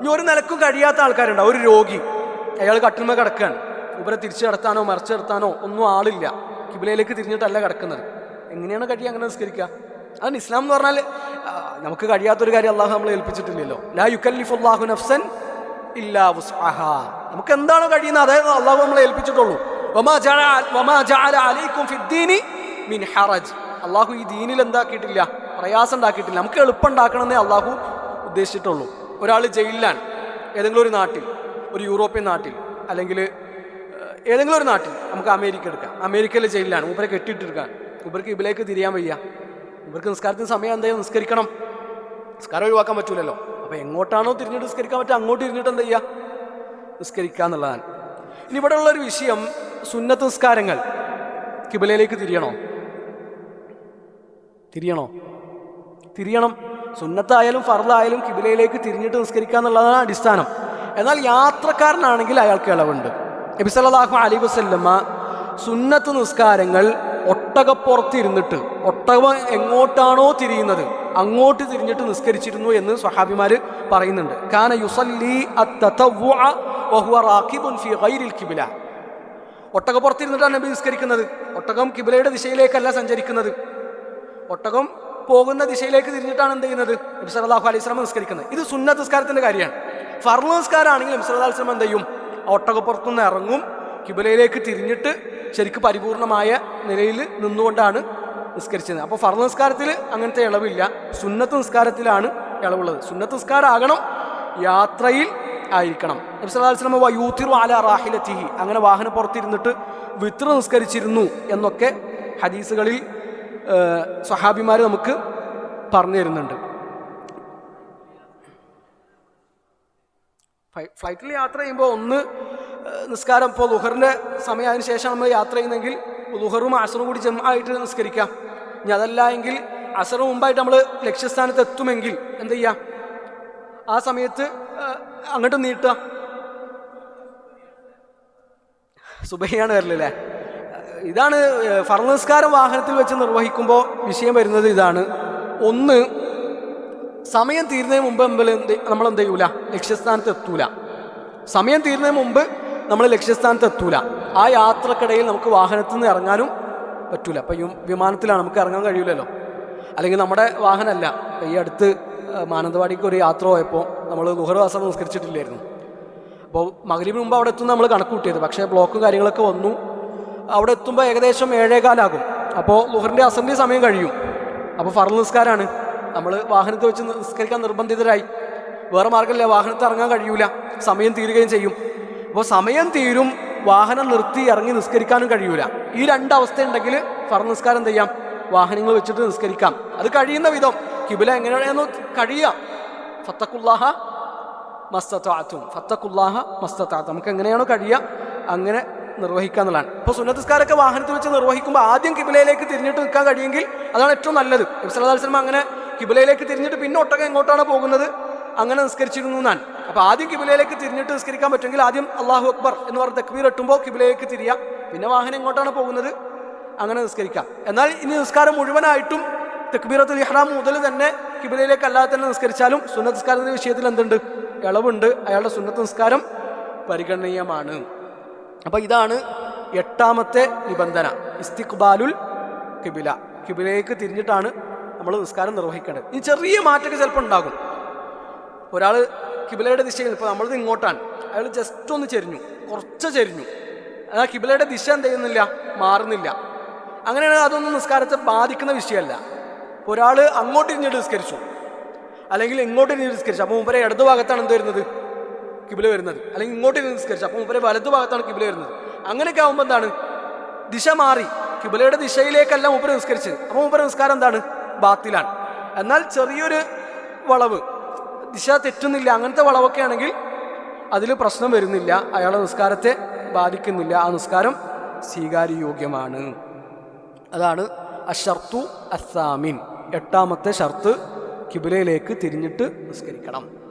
ഇനി ഒരു നിലക്കും കഴിയാത്ത ആൾക്കാരുണ്ടാവും ഒരു രോഗി. അയാൾ കട്ടിന്മേ കിടക്കുകയാണ്. ഇവരെ തിരിച്ചു കിടത്താനോ മറിച്ചു കിടത്താനോ ഒന്നും ആളില്ല. കിബിലയിലേക്ക് തിരിഞ്ഞിട്ടല്ല കിടക്കുന്നത്. എങ്ങനെയാണ് കഴിയുക അങ്ങനെ നിസ്കരിക്കുക? അതാണ് ഇസ്ലാം എന്ന് പറഞ്ഞാൽ നമുക്ക് കഴിയാത്തൊരു കാര്യം അള്ളാഹു നമ്മളെ ഏൽപ്പിച്ചിട്ടില്ലല്ലോ. ലാ യുക്കല്ലിഫുല്ലാഹു നഫ്സൻ ഇല്ലാ വുസ്അഹ. നമുക്ക് എന്താണോ കഴിയുന്നത് അതായത് അള്ളാഹു നമ്മളെ ഏൽപ്പിച്ചിട്ടുള്ളൂ. മിൻ ഹറജ്. അള്ളാഹു ഈ ദീനിൽ എന്താക്കിയിട്ടില്ല? പ്രയാസം ഉണ്ടാക്കിയിട്ടില്ല. നമുക്ക് എളുപ്പം ഉണ്ടാക്കണമെന്നേ അള്ളാഹു ഉദ്ദേശിച്ചിട്ടുള്ളൂ. ഒരാൾ ജയിലിലാണ് ഏതെങ്കിലും ഒരു നാട്ടിൽ ഒരു യൂറോപ്യൻ നാട്ടിൽ അല്ലെങ്കിൽ ഏതെങ്കിലും ഒരു നാട്ടിൽ നമുക്ക് അമേരിക്ക എടുക്കാം. അമേരിക്കയിലെ ജയിലിലാണ് മൂപ്പരെ കെട്ടിയിട്ടെടുക്കാൻ മൂപ്പർക്ക് ഇതിലേക്ക് തിരിയാൻ വയ്യ. മൂപ്പർക്ക് നിസ്കാരത്തിന് സമയം എന്തായാലും നിസ്കരിക്കണം. നിസ്കാരം ഒഴിവാക്കാൻ പറ്റൂലല്ലോ. അപ്പോൾ എങ്ങോട്ടാണോ തിരിഞ്ഞിട്ട് നിസ്കരിക്കാൻ പറ്റുക അങ്ങോട്ട് തിരിഞ്ഞിട്ട് എന്താ ചെയ്യുക? നിസ്കരിക്കുക എന്നുള്ളതാണ്. ഇനി ഇവിടെ ഉള്ളൊരു വിഷയം സുന്നത്ത് നിസ്കാരങ്ങൾ. കിബിലയിലേക്ക് തിരിയണോ? തിരിയണോ? തിരിയണം. സുന്നത്തായാലും ഫർദായാലും കിബിലയിലേക്ക് തിരിഞ്ഞിട്ട് നിസ്കരിക്കുക എന്നുള്ളതാണ് അടിസ്ഥാനം. എന്നാൽ യാത്രക്കാരനാണെങ്കിൽ അയാൾക്ക് ഇളവുണ്ട്. നബി സല്ലല്ലാഹു അലൈഹി വസല്ലമ സുന്നത്ത് നിസ്കാരങ്ങൾ ഒട്ടകപ്പുറത്തിരുന്നിട്ട് ഒട്ടകം എങ്ങോട്ടാണോ തിരിയുന്നത് അങ്ങോട്ട് തിരിഞ്ഞിട്ട് നിസ്കരിച്ചിരുന്നു എന്ന് സ്വഹാബിമാർ പറയുന്നുണ്ട്. കാന യുസല്ലി കിബില. ഒട്ടകപ്പുറത്തിരുന്നിട്ടാണ് നബി നിസ്കരിക്കുന്നത്. ഒട്ടകം കിബിലയുടെ ദിശയിലേക്കല്ല സഞ്ചരിക്കുന്നത്. ഒട്ടകം പോകുന്ന ദിശയിലേക്ക് തിരിഞ്ഞിട്ടാണ് എന്ത് ചെയ്യുന്നത്? നബി അലൈഹി സ്വലം നിസ്കരിക്കുന്നത്. ഇത് സുന്നത്ത് നിസ്കാരത്തിന്റെ കാര്യമാണ്. ഫർൾ നിസ്കാരമാണെങ്കിൽ നബി അലൈഹി വസല്ലം എന്ത് ചെയ്യും? ഒട്ടകപ്പുറത്തു ഒട്ടകപ്പുറത്തുനിന്ന് ഇറങ്ങും കിബിലയിലേക്ക് തിരിഞ്ഞിട്ട് ശരിക്ക് പരിപൂർണമായ നിലയിൽ നിന്നുകൊണ്ടാണ് നിസ്കരിച്ചത്. അപ്പോൾ ഫർൾ നിസ്കാരത്തിൽ അങ്ങനത്തെ ഇളവില്ല. സുന്നത്ത് നിസ്കാരത്തിലാണ് ഇളവുള്ളത്. സുന്നത്ത് നിസ്കാരമാകണം യാത്രയിൽ ആയിരിക്കണം. നബി സല്ലല്ലാഹു അലൈഹി വസല്ലം വയൂത്തിറു അല റാഹിലത്തിഹി. അങ്ങനെ വാഹനപ്പുറത്തിരുന്നിട്ട് വിത്ര നിസ്കരിച്ചിരുന്നു എന്നൊക്കെ ഹദീസുകളിൽ സ്വഹാബിമാർ നമുക്ക് പറഞ്ഞു തരുന്നുണ്ട്. ഫ്ലൈ- ഫ്ലൈറ്റിൽ യാത്ര ചെയ്യുമ്പോൾ ഒന്ന് നിസ്കാരം. ഇപ്പോൾ ലുഹറിന്റെ സമയം അതിന് ശേഷം നമ്മൾ യാത്ര ചെയ്യുന്നെങ്കിൽ ലുഹറും അസറും കൂടി ജമായിട്ട് നിസ്കരിക്കാം. ഇനി അതല്ല എങ്കിൽ അസറ് മുമ്പായിട്ട് നമ്മൾ ലക്ഷ്യസ്ഥാനത്ത് എത്തുമെങ്കിൽ എന്ത് ചെയ്യാം? ആ സമയത്ത് അങ്ങോട്ട് നീട്ടുക. സുബഹിയാണ് വരലല്ലേ ഇതാണ് ഫർണസ്കാരം വാഹനത്തിൽ വെച്ച് നിർവഹിക്കുമ്പോൾ വിഷയം വരുന്നത് ഇതാണ്. ഒന്ന് സമയം തീരുന്നതിന് മുമ്പ് നമ്മൾ എന്ത് നമ്മൾ എന്ത് ചെയ്യൂല? ലക്ഷ്യസ്ഥാനത്ത് എത്തൂല. സമയം തീരുന്നതിന് മുമ്പ് നമ്മൾ ലക്ഷ്യസ്ഥാനത്ത് എത്തൂല. ആ യാത്രക്കിടയിൽ നമുക്ക് വാഹനത്തിൽ നിന്ന് ഇറങ്ങാനും പറ്റൂല. അപ്പം ഈ വിമാനത്തിലാണ് നമുക്ക് ഇറങ്ങാൻ കഴിയൂലല്ലോ. അല്ലെങ്കിൽ നമ്മുടെ വാഹനമല്ല. ഇപ്പം ഈ അടുത്ത് മാനന്തവാടിക്ക് ഒരു യാത്ര പോയപ്പോൾ നമ്മൾ ഗുഹർവാസം നിസ്കരിച്ചിട്ടില്ലായിരുന്നു അപ്പോൾ മകരീബിന് മുമ്പ് അവിടെ എത്തുന്ന നമ്മൾ കണക്ക് കൂട്ടിയത്. പക്ഷേ ബ്ലോക്കും കാര്യങ്ങളൊക്കെ വന്നു. അവിടെ എത്തുമ്പോൾ ഏകദേശം ഏഴേകാലാകും. അപ്പോൾ ലുഹറിന്റെ അസറിന്റെ സമയം കഴിയും. അപ്പോൾ ഫറൽ നിസ്കാരമാണ്. നമ്മൾ വാഹനത്തിൽ വെച്ച് നിസ്കരിക്കാൻ നിർബന്ധിതരായി. വേറെ മാർഗമില്ല വാഹനത്തിൽ ഇറങ്ങാൻ കഴിയൂല. സമയം തീരുകയും ചെയ്യും. അപ്പോൾ സമയം തീരും വാഹനം നിർത്തി ഇറങ്ങി നിസ്കരിക്കാനും കഴിയൂല. ഈ രണ്ടവസ്ഥ ഉണ്ടെങ്കിൽ ഫറൽ നിസ്കാരം എന്ത് ചെയ്യാം? വാഹനങ്ങൾ വെച്ചിട്ട് നിസ്കരിക്കാം. അത് കഴിയുന്ന വിധം. കിബില എങ്ങനെയാണെന്ന് കഴിയാം ഫത്തക്കുല്ലാഹ മസ്തത്താത്തും ഫത്തക്കുല്ലാഹ മസ്തത്താത്തും നമുക്ക് എങ്ങനെയാണോ കഴിയുക അങ്ങനെ നിർവഹിക്കുക എന്നുള്ളതാണ്. ഇപ്പോൾ സുന്നത്തസ്കാരൊക്കെ വാഹനത്തിൽ വെച്ച് നിർവഹിക്കുമ്പോൾ ആദ്യം കിബിലയിലേക്ക് തിരിഞ്ഞിട്ട് നിൽക്കാൻ കഴിയുമെങ്കിൽ അതാണ് ഏറ്റവും നല്ലത്. ഇബ്സലാസ്ലം അങ്ങനെ കിബിലയിലേക്ക് തിരിഞ്ഞിട്ട് പിന്നെ ഒട്ടകം എങ്ങോട്ടാണ് പോകുന്നത് അങ്ങനെ നിസ്കരിച്ചിരുന്നു എന്നാണ്. അപ്പോൾ ആദ്യം കിബിലയിലേക്ക് തിരിഞ്ഞിട്ട് നിസ്കരിക്കാൻ പറ്റുമെങ്കിൽ ആദ്യം അള്ളാഹു അക്ബർ എന്ന് പറഞ്ഞ തക്ബീർ എട്ടുമ്പോൾ കിബിലയിലേക്ക് തിരിയാം. പിന്നെ വാഹനം എങ്ങോട്ടാണ് പോകുന്നത് അങ്ങനെ നിസ്കരിക്കാം. എന്നാൽ ഇനി നിസ്കാരം മുഴുവനായിട്ടും തക്ബീറത്തുൽ ഇഹ്റാം മുതൽ തന്നെ കിബിലയിലേക്ക് അല്ലാതെ തന്നെ നിസ്കരിച്ചാലും സുന്നത്ത് നിസ്കാരത്തിന്റെ വിഷയത്തിൽ എന്തുണ്ട്? ഇളവുണ്ട്. അയാളുടെ സുന്നത്ത് നിസ്കാരം പരിഗണനീയമാണ്. അപ്പോൾ ഇതാണ് എട്ടാമത്തെ നിബന്ധന ഇസ്തിഖ്ബാലുൽ കിബില കിബിലേക്ക് തിരിഞ്ഞിട്ടാണ് നമ്മൾ നിസ്കാരം നിർവഹിക്കേണ്ടത്. ഇനി ചെറിയ മാറ്റമൊക്കെ ചിലപ്പോൾ ഉണ്ടാകും. ഒരാൾ കിബിലയുടെ ദിശയിൽ ഇപ്പോൾ നമ്മളത് ഇങ്ങോട്ടാണ്. അയാൾ ജസ്റ്റ് ഒന്ന് ചെരിഞ്ഞു കുറച്ച് ചെരിഞ്ഞു. എന്നാൽ കിബിലയുടെ ദിശ എന്ത് ചെയ്യുന്നില്ല? മാറുന്നില്ല. അങ്ങനെയാണെങ്കിൽ അതൊന്നും നിസ്കാരത്തെ ബാധിക്കുന്ന വിഷയമല്ല. ഒരാൾ അങ്ങോട്ട് ഇരിഞ്ഞിട്ട് നിസ്കരിച്ചു. അല്ലെങ്കിൽ ഇങ്ങോട്ട് ഇരിഞ്ഞിട്ട് നിസ്കരിച്ചു. അപ്പോൾ മുമ്പേ ഇടതു ഭാഗത്താണ് എന്ത് വരുന്നത്? കിബില വരുന്നത്. അല്ലെങ്കിൽ ഇങ്ങോട്ട് ഇരുന്ന് നിസ്കരിച്ചു. അപ്പോൾ മൂപ്പരെ വലതു ഭാഗത്താണ് കിബില വരുന്നത്. അങ്ങനെയൊക്കെ ആകുമ്പോൾ എന്താണ്? ദിശ മാറി. കിബിലയുടെ ദിശയിലേക്കല്ല മൂപ്പര് നിസ്കരിച്ചത്. അപ്പോൾ മൂപ്പര് നിസ്കാരം എന്താണ്? ബാത്തിലാണ്. എന്നാൽ ചെറിയൊരു വളവ്. ദിശ തെറ്റുന്നില്ല. അങ്ങനത്തെ വളവൊക്കെ ആണെങ്കിൽ അതിൽ പ്രശ്നം വരുന്നില്ല. അയാളുടെ നിസ്കാരത്തെ ബാധിക്കുന്നില്ല. ആ നിസ്കാരം സ്വീകാര്യയോഗ്യമാണ്. അതാണ് അഷർത്തു അസാമിൻ എട്ടാമത്തെ ഷർത്ത് കിബിലയിലേക്ക് തിരിഞ്ഞിട്ട് നിസ്കരിക്കണം.